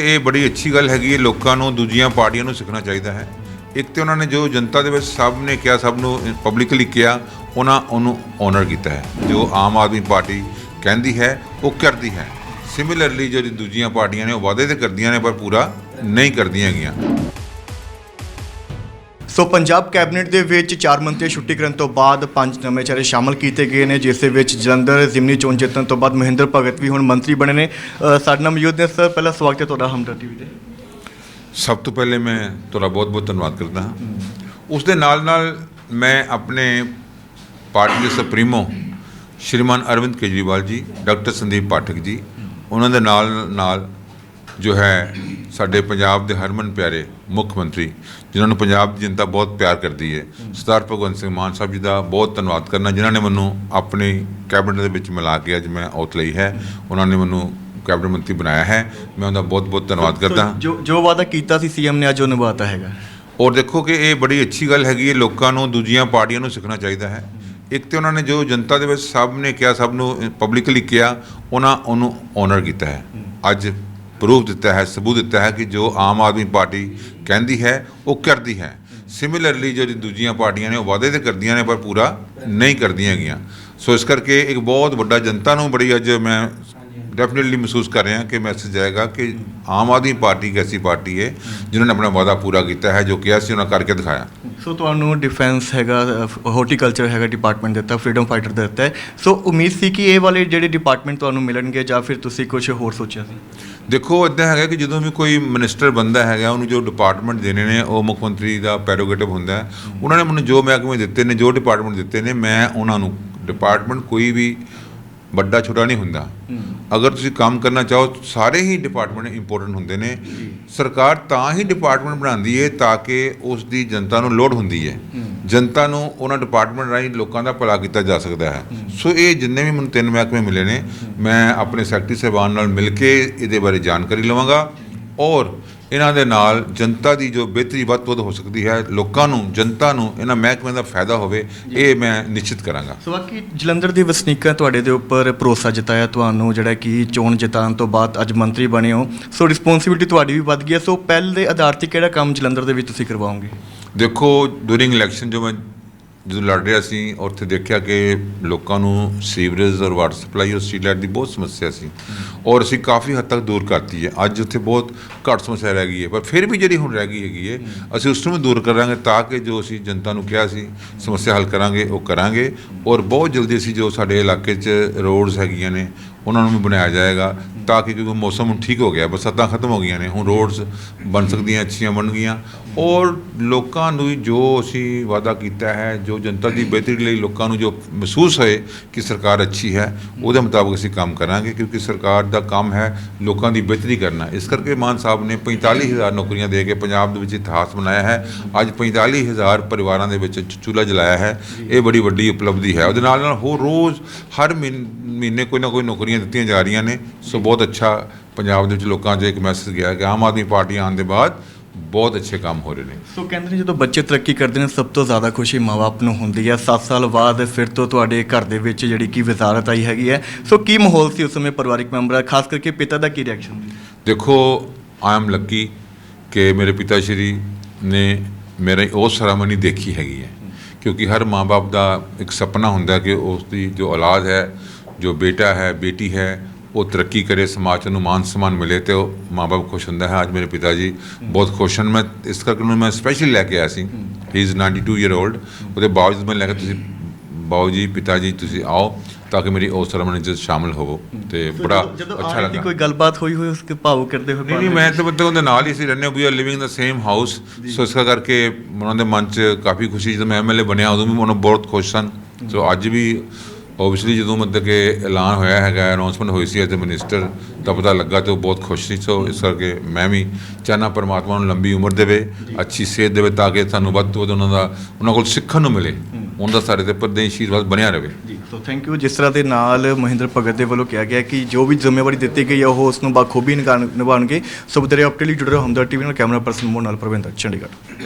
ਇਹ ਬੜੀ ਅੱਛੀ ਗੱਲ ਹੈਗੀ ਹੈ, ਲੋਕਾਂ ਨੂੰ, ਦੂਜੀਆਂ ਪਾਰਟੀਆਂ ਨੂੰ ਸਿੱਖਣਾ ਚਾਹੀਦਾ ਹੈ। ਇੱਕ ਤੇ ਉਹਨਾਂ ਨੇ ਜੋ ਜਨਤਾ ਦੇ ਵਿੱਚ ਸਭ ਨੇ ਕਿਹਾ, ਸਭ ਨੂੰ ਪਬਲਿਕਲੀ ਕਿਹਾ, ਉਹਨਾਂ ਉਹਨੂੰ ਓਨਰ ਕੀਤਾ ਹੈ। ਜੋ ਆਮ ਆਦਮੀ ਪਾਰਟੀ ਕਹਿੰਦੀ ਹੈ, ਉਹ ਕਰਦੀ ਹੈ। ਸਿਮਿਲਰਲੀ ਜਿਹੜੀ ਦੂਜੀਆਂ ਪਾਰਟੀਆਂ ਨੇ, ਉਹ ਵਾਅਦੇ ਤੇ ਕਰਦੀਆਂ ਨੇ, ਪਰ ਪੂਰਾ ਨਹੀਂ ਕਰਦੀਆਂ ਹੈਗੀਆਂ ਸੋ ਪੰਜਾਬ ਕੈਬਨਿਟ ਦੇ ਵਿੱਚ ਚਾਰ ਮੰਤਰੀ ਛੁੱਟੀ ਕਰਨ ਤੋਂ ਬਾਅਦ ਪੰਜ ਨਵੇਂ ਚਿਹਰੇ ਸ਼ਾਮਲ ਕੀਤੇ ਗਏ ਨੇ, ਜਿਸ ਦੇ ਵਿੱਚ ਜਲੰਧਰ, ਜ਼ਿਮਨੀ ਚੋਣ ਜਿੱਤਣ ਤੋਂ ਬਾਅਦ ਮਹਿੰਦਰ ਭਗਤ ਵੀ ਹੁਣ ਮੰਤਰੀ ਬਣੇ ਨੇ। ਸਾਡੇ ਨਾਲ ਮੌਜੂਦ ਨੇ ਸਰ, ਪਹਿਲਾ ਸਵਾਗਤ ਹੈ ਤੁਹਾਡਾ ਹਮਦਰ ਟੀਵੀ ਤੇ। ਸਭ ਤੋਂ ਪਹਿਲੇ ਮੈਂ ਤੁਹਾਡਾ ਬਹੁਤ ਬਹੁਤ ਧੰਨਵਾਦ ਕਰਦਾ ਹਾਂ। ਉਸ ਦੇ ਨਾਲ ਨਾਲ ਮੈਂ ਆਪਣੇ ਪਾਰਟੀ ਦੇ ਸੁਪਰੀਮੋ ਸ਼੍ਰੀਮਾਨ ਅਰਵਿੰਦ ਕੇਜਰੀਵਾਲ ਜੀ, ਡਾਕਟਰ ਸੰਦੀਪ ਪਾਠਕ ਜੀ, ਉਹਨਾਂ ਦੇ ਨਾਲ ਨਾਲ ਜੋ ਹੈ ਸਾਡੇ ਪੰਜਾਬ ਦੇ ਹਰਮਨ ਪਿਆਰੇ ਮੁੱਖ ਮੰਤਰੀ ਜਿਨ੍ਹਾਂ ਨੂੰ ਪੰਜਾਬ ਦੀ ਜਨਤਾ ਬਹੁਤ ਪਿਆਰ ਕਰਦੀ ਹੈ ਸਰਦਾਰ ਭਗਵੰਤ ਸਿੰਘ ਮਾਨ ਸਾਹਿਬ ਜੀ ਦਾ ਬਹੁਤ ਧੰਨਵਾਦ ਕਰਨਾ ਜਿਨ੍ਹਾਂ ਨੇ ਮੈਨੂੰ ਆਪਣੀ ਕੈਬਨਿਟ ਦੇ ਵਿੱਚ ਮਿਲਾ ਕੇ ਅੱਜ ਮੈਂ ਔਤ ਲਈ ਹੈ ਉਹਨਾਂ ਨੇ ਮੈਨੂੰ ਕੈਬਨਿਟ ਮੰਤਰੀ ਬਣਾਇਆ ਹੈ ਮੈਂ ਉਹਦਾ ਬਹੁਤ ਬਹੁਤ ਧੰਨਵਾਦ ਕਰਦਾ। ਜੋ ਜੋ ਵਾਅਦਾ ਕੀਤਾ ਸੀ ਸੀਐਮ ਨੇ ਅੱਜ ਉਹ ਨਿਭਾਤਾ ਹੈਗਾ। ਔਰ ਦੇਖੋ ਕਿ ਇਹ ਬੜੀ ਅੱਛੀ ਗੱਲ ਹੈਗੀ ਹੈ ਲੋਕਾਂ ਨੂੰ ਦੂਜੀਆਂ ਪਾਰਟੀਆਂ ਨੂੰ ਸਿੱਖਣਾ ਚਾਹੀਦਾ ਹੈ। ਇੱਕ ਤੇ ਉਹਨਾਂ ਨੇ ਜੋ ਜਨਤਾ ਦੇ ਵਿੱਚ ਸਭ ਨੇ ਕਿਹਾ ਸਭ ਨੂੰ ਪਬਲਿਕਲੀ ਕਿਹਾ ਉਹਨਾਂ ਉਹਨੂੰ ਓਨਰ ਕੀਤਾ ਹੈ। ਅੱਜ ਪ੍ਰੂਫ ਦਿੱਤਾ ਹੈ, ਸਬੂਤ ਦਿੱਤਾ ਹੈ ਕਿ ਜੋ ਆਮ ਆਦਮੀ ਪਾਰਟੀ ਕਹਿੰਦੀ ਹੈ, ਉਹ ਕਰਦੀ ਹੈ। ਸਿਮਿਲਰਲੀ ਜਿਹੜੀ ਦੂਜੀਆਂ ਪਾਰਟੀਆਂ ਨੇ, ਉਹ ਵਾਅਦੇ ਤੇ ਕਰਦੀਆਂ ਨੇ, ਪਰ ਪੂਰਾ ਨਹੀਂ ਕਰਦੀਆਂ ਹੈਗੀਆਂ ਸੋ ਇਸ ਕਰਕੇ ਇੱਕ ਬਹੁਤ ਵੱਡਾ ਜਨਤਾ ਨੂੰ ਬੜੀ ਅੱਜ ਮੈਂ ਡੈਫੀਨਿਟਲੀ ਮਹਿਸੂਸ ਕਰ ਰਿਹਾ ਕਿ ਮੈਸੇਜ ਆਏਗਾ ਕਿ ਆਮ ਆਦਮੀ ਪਾਰਟੀ ਇੱਕ ਐਸੀ ਪਾਰਟੀ ਹੈ ਜਿਨ੍ਹਾਂ ਨੇ ਆਪਣਾ ਵਾਅਦਾ ਪੂਰਾ ਕੀਤਾ ਹੈ ਜੋ ਕਿਹਾ ਸੀ ਉਹਨਾਂ ਕਰਕੇ ਦਿਖਾਇਆ। ਸੋ ਤੁਹਾਨੂੰ ਡਿਫੈਂਸ ਹੈਗਾ ਹਾਰਟੀਕਲਚਰ ਹੈਗਾ ਡਿਪਾਰਟਮੈਂਟ ਦਿੱਤਾ ਫਰੀडम ਫਾਈਟਰ ਦਿੱਤਾ ਹੈ। ਸੋ ਉਮੀਦ ਸੀ ਕਿ ਇਹ ਵਾਲੇ ਜਿਹੜੇ ਡਿਪਾਰਟਮੈਂਟ ਤੁਹਾਨੂੰ ਮਿਲਣਗੇ ਜਾਂ ਫਿਰ ਤੁਸੀਂ ਕੁਝ ਹੋਰ ਸੋਚਿਆ ਸੀ? ਦੇਖੋ ਇਦਾਂ ਹੈਗਾ ਕਿ ਜਦੋਂ ਵੀ ਕੋਈ ਮਿਨਿਸਟਰ ਬੰਦਾ ਹੈਗਾ ਉਹਨੂੰ ਜੋ ਡਿਪਾਰਟਮੈਂਟ ਦੇਣੇ ਨੇ ਉਹ ਮੁੱਖ ਮੰਤਰੀ ਦਾ ਪੈਰੋਗੇਟਿਵ ਹੁੰਦਾ ਉਹਨਾਂ ਨੇ ਮੈਨੂੰ ਜੋ ਮਹਿਕਮੇ ਦਿੱਤੇ ਨੇ ਜੋ ਡਿਪਾਰਟਮੈਂਟ ਦਿੱਤੇ ਨੇ ਮੈਂ ਉਹਨਾਂ ਨੂੰ ਡਿਪਾਰਟਮੈਂਟ ਕੋਈ ਵੀ ਵੱਡਾ ਛੋਟਾ ਨਹੀਂ ਹੁੰਦਾ। ਅਗਰ ਤੁਸੀਂ ਕੰਮ ਕਰਨਾ ਚਾਹੋ ਸਾਰੇ ਹੀ ਡਿਪਾਰਟਮੈਂਟ ਇੰਪੋਰਟੈਂਟ ਹੁੰਦੇ ਨੇ। ਸਰਕਾਰ ਤਾਂ ਹੀ ਡਿਪਾਰਟਮੈਂਟ ਬਣਾਉਂਦੀ ਹੈ ਤਾਂ ਕਿ ਉਸ ਦੀ ਜਨਤਾ ਨੂੰ ਲੋੜ ਹੁੰਦੀ ਹੈ। ਜਨਤਾ ਨੂੰ ਉਹਨਾਂ ਡਿਪਾਰਟਮੈਂਟ ਰਾਹੀਂ ਲੋਕਾਂ ਦਾ ਭਲਾ ਕੀਤਾ ਜਾ ਸਕਦਾ ਹੈ। ਸੋ ਇਹ ਜਿੰਨੇ ਵੀ ਮੈਨੂੰ ਤਿੰਨ ਮਹਿਕਮੇ ਮਿਲੇ ਨੇ ਮੈਂ ਆਪਣੇ ਸੈਕਟਰੀ ਸਾਹਿਬਾਨ ਨਾਲ ਮਿਲ ਕੇ ਇਹਦੇ ਬਾਰੇ ਜਾਣਕਾਰੀ ਲਵਾਂਗਾ। ਔਰ ਇਹਨਾਂ ਦੇ ਨਾਲ ਜਨਤਾ ਦੀ ਜੋ ਬਿਹਤਰੀ ਵੱਧ ਤੋਂ ਵੱਧ ਹੋ ਸਕਦੀ ਹੈ ਲੋਕਾਂ ਨੂੰ ਜਨਤਾ ਨੂੰ ਇਹਨਾਂ ਮਹਿਕਮਿਆਂ ਦਾ ਫਾਇਦਾ ਹੋਵੇ ਇਹ ਮੈਂ ਨਿਸ਼ਚਿਤ ਕਰਾਂਗਾ। ਸੋ ਬਾਕੀ ਜਲੰਧਰ ਦੇ ਵਸਨੀਕਾਂ ਤੁਹਾਡੇ ਦੇ ਉੱਪਰ ਭਰੋਸਾ ਜਤਾਇਆ ਤੁਹਾਨੂੰ ਜਿਹੜਾ ਕਿ ਚੋਣ ਜਿਤਾਉਣ ਤੋਂ ਬਾਅਦ ਅੱਜ ਮੰਤਰੀ ਬਣੇ ਹੋ। ਸੋ ਰਿਸਪੌਂਸਿਬਿਲਟੀ ਤੁਹਾਡੀ ਵੀ ਵੱਧ ਗਈ ਹੈ। ਸੋ ਪਹਿਲ ਦੇ ਆਧਾਰ ਤੇ ਕਿਹੜਾ ਕੰਮ ਜਲੰਧਰ ਦੇ ਵਿੱਚ ਤੁਸੀਂ ਕਰਵਾਓਗੇ? ਦੇਖੋ ਡੂਰਿੰਗ ਇਲੈਕਸ਼ਨ ਜੋ ਮੈਂ ਜਦੋਂ ਲੜ ਰਿਹਾ ਸੀ, ਉੱਥੇ ਦੇਖਿਆ ਕਿ ਲੋਕਾਂ ਨੂੰ ਸੀਵਰੇਜ ਔਰ ਵਾਟਰ ਸਪਲਾਈ ਔਰ ਸਟਰੀਟ ਲਾਈਟ ਦੀ ਬਹੁਤ ਸਮੱਸਿਆ ਸੀ। ਔਰ ਅਸੀਂ ਕਾਫੀ ਹੱਦ ਤੱਕ ਦੂਰ ਕਰਤੀ ਹੈ। ਅੱਜ ਉੱਥੇ ਬਹੁਤ ਘੱਟ ਸਮੱਸਿਆ ਰਹਿ ਗਈ ਹੈ। ਪਰ ਫਿਰ ਵੀ ਜਿਹੜੀ ਹੁਣ ਰਹਿ ਗਈ ਹੈਗੀ ਹੈ, ਅਸੀਂ ਉਸ ਨੂੰ ਵੀ ਦੂਰ ਕਰਾਂਗੇ ਤਾਂ ਕਿ ਜੋ ਅਸੀਂ ਜਨਤਾ ਨੂੰ ਕਿਹਾ ਸੀ, ਸਮੱਸਿਆ ਹੱਲ ਕਰਾਂਗੇ, ਉਹ ਕਰਾਂਗੇ। ਔਰ ਬਹੁਤ ਜਲਦੀ ਅਸੀਂ ਜੋ ਸਾਡੇ ਇਲਾਕੇ 'ਚ ਰੋਡਸ ਹੈਗੀਆਂ ਨੇ ਉਹਨਾਂ ਨੂੰ ਵੀ ਬਣਾਇਆ ਜਾਏਗਾ ਤਾਂ ਕਿ ਕਿਉਂਕਿ ਮੌਸਮ ਹੁਣ ਠੀਕ ਹੋ ਗਿਆ, ਬਰਸਾਤਾਂ ਖਤਮ ਹੋ ਗਈਆਂ ਨੇ, ਹੁਣ ਰੋਡਸ ਬਣ ਸਕਦੀਆਂ, ਅੱਛੀਆਂ ਬਣਗੀਆਂ ਔਰ ਲੋਕਾਂ ਨੂੰ ਜੋ ਅਸੀਂ ਵਾਅਦਾ ਕੀਤਾ ਹੈ, ਜੋ ਜਨਤਾ ਦੀ ਬਿਹਤਰੀ ਲਈ ਲੋਕਾਂ ਨੂੰ ਜੋ ਮਹਿਸੂਸ ਹੋਏ ਕਿ ਸਰਕਾਰ ਅੱਛੀ ਹੈ, ਉਹਦੇ ਮੁਤਾਬਕ ਅਸੀਂ ਕੰਮ ਕਰਾਂਗੇ, ਕਿਉਂਕਿ ਸਰਕਾਰ ਦਾ ਕੰਮ ਹੈ ਲੋਕਾਂ ਦੀ ਬਿਹਤਰੀ ਕਰਨਾ। ਇਸ ਕਰਕੇ ਮਾਨ ਸਾਹਿਬ ਨੇ 45000 ਨੌਕਰੀਆਂ ਦੇ ਕੇ ਪੰਜਾਬ ਦੇ ਵਿੱਚ ਇਤਿਹਾਸ ਬਣਾਇਆ ਹੈ। ਅੱਜ 45000 ਪਰਿਵਾਰਾਂ ਦੇ ਵਿੱਚ ਚੁੱਲ੍ਹਾ ਜਲਾਇਆ ਹੈ। ਇਹ ਬੜੀ ਵੱਡੀ ਉਪਲਬਧੀ ਹੈ। ਉਹਦੇ ਨਾਲ ਨਾਲ ਹੋਰ ਰੋਜ਼ ਹਰ ਮਹੀਨ- ਮਹੀਨੇ ਕੋਈ ਨਾ ਕੋਈ ਨੌਕਰੀਆਂ ਦਿੱਤੀਆਂ ਜਾ ਰਹੀਆਂ ਨੇ ਸੋ ਬਹੁਤ ਅੱਛਾ ਪੰਜਾਬ ਦੇ ਵਿੱਚ ਲੋਕਾਂ 'ਚ ਇੱਕ ਮੈਸੇਜ ਗਿਆ ਕਿ ਆਮ ਆਦਮੀ ਪਾਰਟੀ ਆਉਣ ਦੇ ਬਾਅਦ ਬਹੁਤ ਅੱਛੇ ਕੰਮ ਹੋ ਰਹੇ ਨੇ। ਸੋ ਕਹਿੰਦੇ ਨੇ ਜਦੋਂ ਬੱਚੇ ਤਰੱਕੀ ਕਰਦੇ ਨੇ ਸਭ ਤੋਂ ਜ਼ਿਆਦਾ ਖੁਸ਼ੀ ਮਾਪੇ ਨੂੰ ਹੁੰਦੀ ਹੈ। 7 ਸਾਲ ਬਾਅਦ ਫਿਰ ਤੋਂ ਤੁਹਾਡੇ ਘਰ ਦੇ ਵਿੱਚ ਜਿਹੜੀ ਕਿ ਵਜ਼ਾਰਤ ਆਈ ਹੈਗੀ ਹੈ। ਸੋ ਕੀ ਮਾਹੌਲ ਸੀ ਉਸ ਸਮੇਂ ਪਰਿਵਾਰਿਕ ਮੈਂਬਰ ਖਾਸ ਕਰਕੇ ਪਿਤਾ ਦਾ ਕੀ ਰਿਐਕਸ਼ਨ ਸੀ? ਦੇਖੋ ਆਈ ਐਮ ਲੱਕੀ ਕਿ ਮੇਰੇ ਪਿਤਾ ਸ਼੍ਰੀ ਨੇ ਮੇਰੀ ਉਹ ਸਰਾਮਨੀ ਦੇਖੀ ਹੈਗੀ ਹੈ। ਕਿਉਂਕਿ ਹਰ ਮਾਂ-ਬਾਪ ਦਾ ਇੱਕ ਸੁਪਨਾ ਹੁੰਦਾ ਕਿ ਉਸ ਦੀ ਜੋ ਔਲਾਦ ਹੈ ਜੋ ਬੇਟਾ ਹੈ ਬੇਟੀ ਹੈ ਉਹ ਤਰੱਕੀ ਕਰੇ ਸਮਾਜ ਨੂੰ ਮਾਨ ਸਨਮਾਨ ਮਿਲੇ ਤੇ ਉਹ ਮਾਂ-ਬਾਪ ਖੁਸ਼ ਹੁੰਦਾ ਹੈ। ਅੱਜ ਮੇਰੇ ਪਿਤਾ ਜੀ ਬਹੁਤ ਖੁਸ਼ ਹਨ। ਮੈਂ ਇਸ ਕਰਕੇ ਉਹਨੂੰ ਮੈਂ ਸਪੈਸ਼ਲੀ ਲੈ ਕੇ ਆਇਆ ਸੀ। ਹੀ ਇਜ਼ 92 ਈਅਰ 올ਡ ਉਹਦੇ ਬਾਵਜੂਦ ਮੈਂ ਲੈ ਕੇ ਤੁਸੀਂ ਬਾਊ ਜੀ ਪਿਤਾ ਜੀ ਤੁਸੀਂ ਆਓ ਤਾਂ ਕਿ ਮੇਰੀ ਉਸ ਸਰਾਮਨੀ 'ਚ ਸ਼ਾਮਲ ਹੋਵੋ। ਤੇ ਬੜਾ ਅੱਛਾ ਲੱਗਾ। ਕੋਈ ਗੱਲਬਾਤ ਹੋਈ ਹੋਈ ਉਸਕੇ ਭਾਵੁਕ ਕਰਦੇ ਹੋਏ ਨਹੀਂ ਨਹੀਂ ਮੈਂ ਤਾਂ ਮਤਲਬ ਉਹਦੇ ਨਾਲ ਹੀ ਸੀ ਰਹਿੰਦੇ we are living the same house so ਇਸ ਕਰਕੇ ਉਹਨਾਂ ਦੇ ਮਨ 'ਚ ਕਾਫੀ ਖੁਸ਼ੀ ਜਦੋਂ ਮੈਂ ਐਮਐਲਏ ਬਣਿਆ ਉਦੋਂ ਵੀ ਉਹਨਾਂ ਬਹੁਤ ਖੁਸ਼ ਸਨ। ਸੋ ਅੱਜ ਵੀ ਓਬਵੀਅਸਲੀ ਜਦੋਂ ਮਤਲਬ ਕਿ ਐਲਾਨ ਹੋਇਆ ਹੈਗਾ ਅਨਾਉਂਸਮੈਂਟ ਹੋਈ ਸੀ ਐਜ਼ ਅ ਮਿਨਿਸਟਰ ਤਾਂ ਪਤਾ ਲੱਗਾ ਤੇ ਉਹ ਬਹੁਤ ਖੁਸ਼ ਸੀ। ਸੋ ਇਸ ਕਰਕੇ ਮੈਂ ਵੀ ਚਾਹਨਾ ਪਰਮਾਤਮਾ ਨੂੰ ਲੰਬੀ ਉਮਰ ਦੇਵੇ, ਅੱਛੀ ਸਿਹਤ ਦੇਵੇ ਤਾਂ ਕਿ ਸਾਨੂੰ ਵੱਧ ਤੋਂ ਵੱਧ ਉਹਨਾਂ ਦਾ, ਉਹਨਾਂ ਕੋਲ ਸਿੱਖਣ ਨੂੰ ਮਿਲੇ, ਉਹਨਾਂ ਦਾ ਸਾਡੇ ਤੇ ਪਰਦੇ ਆਸ਼ੀਰਵਾਦ ਬਣਿਆ ਰਹੇ। ਜੀ ਸੋ ਥੈਂਕ ਯੂ ਜਿਸ ਤਰ੍ਹਾਂ ਦੇ ਨਾਲ ਮਹਿੰਦਰ ਭਗਤ ਦੇ ਵੱਲੋਂ ਕਿਹਾ ਗਿਆ ਕਿ ਜੋ ਵੀ ਜ਼ਿੰਮੇਵਾਰੀ ਦਿੱਤੀ ਗਈ ਹੈ ਉਹ ਉਸ ਨੂੰ ਬਾਖੂਬੀ ਨਿਭਾਉਣ- ਨਿਭਾਉਣਗੇ। ਸੋ ਬਤਰੇ ਅਪਡੇਟ ਲਈ ਜੁੜੇ ਰਹੋ ਹਮਦਰ ਟੀਵੀ ਨਾਲ, ਕੈਮਰਾ ਪਰਸਨ ਮੋਹਨ ਨਾਲ ਪ੍ਰਵਿੰਦਰ, ਚੰਡੀਗੜ੍ਹ।